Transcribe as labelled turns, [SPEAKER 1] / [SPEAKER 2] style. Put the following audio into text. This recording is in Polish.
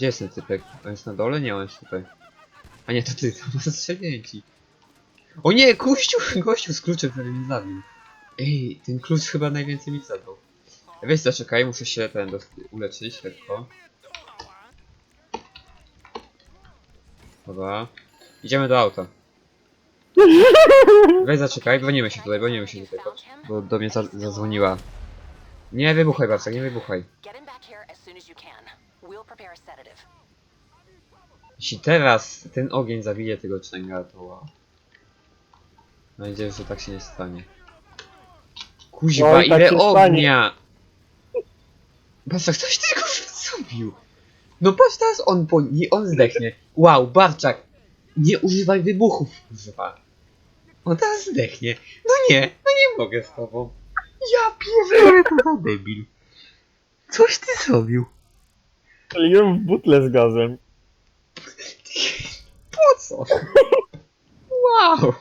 [SPEAKER 1] Gdzie jest ten typek? On jest na dole? Nie, on jest tutaj. A nie, to ty, to ma strzelięci. O nie, kuściu, gościu z kluczem, który mnie zabił. Ej, ten klucz chyba najwięcej mi zadał. Weź zaczekaj, muszę się ten uleczyć lekko. Dobra. Idziemy do auta. Weź zaczekaj, bronimy się tutaj, bronimy się tutaj. Bo do mnie za zadzwoniła. Nie wybuchaj, Bartek, nie wybuchaj.
[SPEAKER 2] Get him back here as soon as you can. We'll prepare a sedative.
[SPEAKER 1] Jeśli teraz ten ogień zabije tego częga, to wow. Mam nadzieję, że tak się nie stanie. Kuźwa,
[SPEAKER 3] No i tak
[SPEAKER 1] ile
[SPEAKER 3] się
[SPEAKER 1] ognia! Barczak, coś ty go zrobił! No patrz teraz on po... nie on zdechnie. Wow, Barczak! Nie używaj wybuchów, kuźwa. On teraz zdechnie. No nie, no nie mogę z tobą. Ja pierdolę, to za debil. Coś ty zrobił.
[SPEAKER 3] Strzeliłem w butlę z gazem.
[SPEAKER 1] Po co? Wow!